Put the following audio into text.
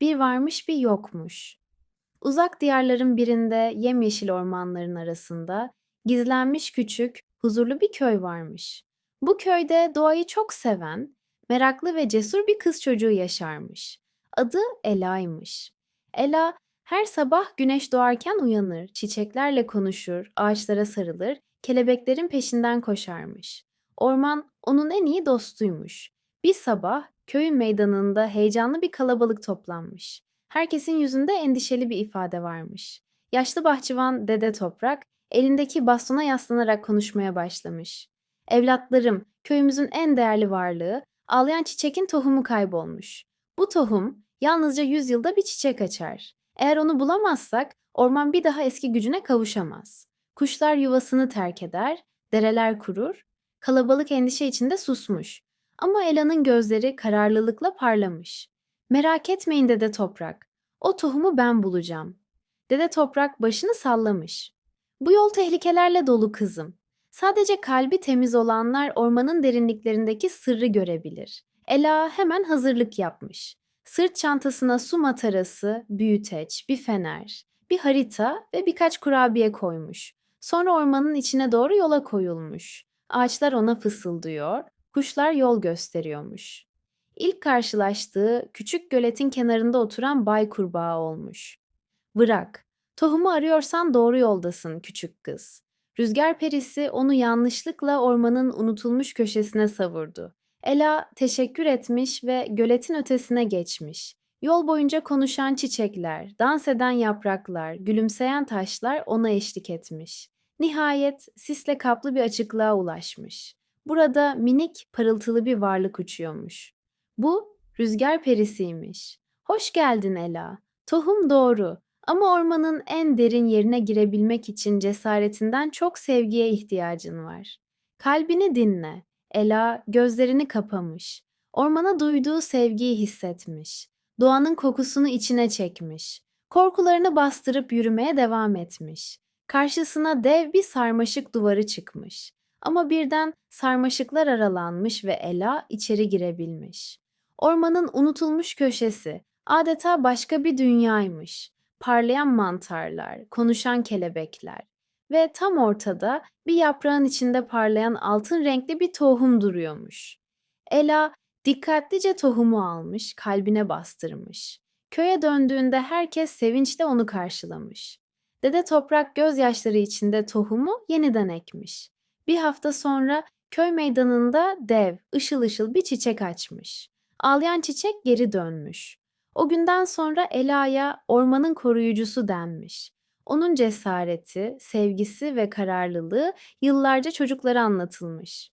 Bir varmış bir yokmuş. Uzak diyarların birinde yemyeşil ormanların arasında gizlenmiş küçük, huzurlu bir köy varmış. Bu köyde doğayı çok seven, meraklı ve cesur bir kız çocuğu yaşarmış. Adı Ela'ymış. Ela her sabah güneş doğarken uyanır, çiçeklerle konuşur, ağaçlara sarılır, kelebeklerin peşinden koşarmış. Orman onun en iyi dostuymuş. Bir sabah köyün meydanında heyecanlı bir kalabalık toplanmış. Herkesin yüzünde endişeli bir ifade varmış. Yaşlı bahçıvan Dede Toprak elindeki bastona yaslanarak konuşmaya başlamış. Evlatlarım, köyümüzün en değerli varlığı, ağlayan çiçekin tohumu kaybolmuş. Bu tohum yalnızca yüz yılda bir çiçek açar. Eğer onu bulamazsak orman bir daha eski gücüne kavuşamaz. Kuşlar yuvasını terk eder, dereler kurur, kalabalık endişe içinde susmuş. Ama Ela'nın gözleri kararlılıkla parlamış. Merak etmeyin Dede Toprak. O tohumu ben bulacağım. Dede Toprak başını sallamış. Bu yol tehlikelerle dolu kızım. Sadece kalbi temiz olanlar ormanın derinliklerindeki sırrı görebilir. Ela hemen hazırlık yapmış. Sırt çantasına su matarası, büyüteç, bir fener, bir harita ve birkaç kurabiye koymuş. Sonra ormanın içine doğru yola koyulmuş. Ağaçlar ona fısıldıyor, kuşlar yol gösteriyormuş. İlk karşılaştığı küçük göletin kenarında oturan bay kurbağa olmuş. Bırak, tohumu arıyorsan doğru yoldasın küçük kız. Rüzgar perisi onu yanlışlıkla ormanın unutulmuş köşesine savurdu. Ela teşekkür etmiş ve göletin ötesine geçmiş. Yol boyunca konuşan çiçekler, dans eden yapraklar, gülümseyen taşlar ona eşlik etmiş. Nihayet sisle kaplı bir açıklığa ulaşmış. Burada minik, parıltılı bir varlık uçuyormuş. Bu rüzgar perisiymiş. Hoş geldin Ela. Tohum doğru ama ormanın en derin yerine girebilmek için cesaretinden çok sevgiye ihtiyacın var. Kalbini dinle. Ela gözlerini kapamış. Ormana duyduğu sevgiyi hissetmiş. Doğanın kokusunu içine çekmiş. Korkularını bastırıp yürümeye devam etmiş. Karşısına dev bir sarmaşık duvarı çıkmış. Ama birden sarmaşıklar aralanmış ve Ela içeri girebilmiş. Ormanın unutulmuş köşesi adeta başka bir dünyaymış. Parlayan mantarlar, konuşan kelebekler ve tam ortada bir yaprağın içinde parlayan altın renkli bir tohum duruyormuş. Ela dikkatlice tohumu almış, kalbine bastırmış. Köye döndüğünde herkes sevinçle onu karşılamış. Dede Toprak gözyaşları içinde tohumu yeniden ekmiş. Bir hafta sonra köy meydanında dev, ışıl ışıl bir çiçek açmış. Ağlayan çiçek geri dönmüş. O günden sonra Ela'ya ormanın koruyucusu denmiş. Onun cesareti, sevgisi ve kararlılığı yıllarca çocuklara anlatılmış.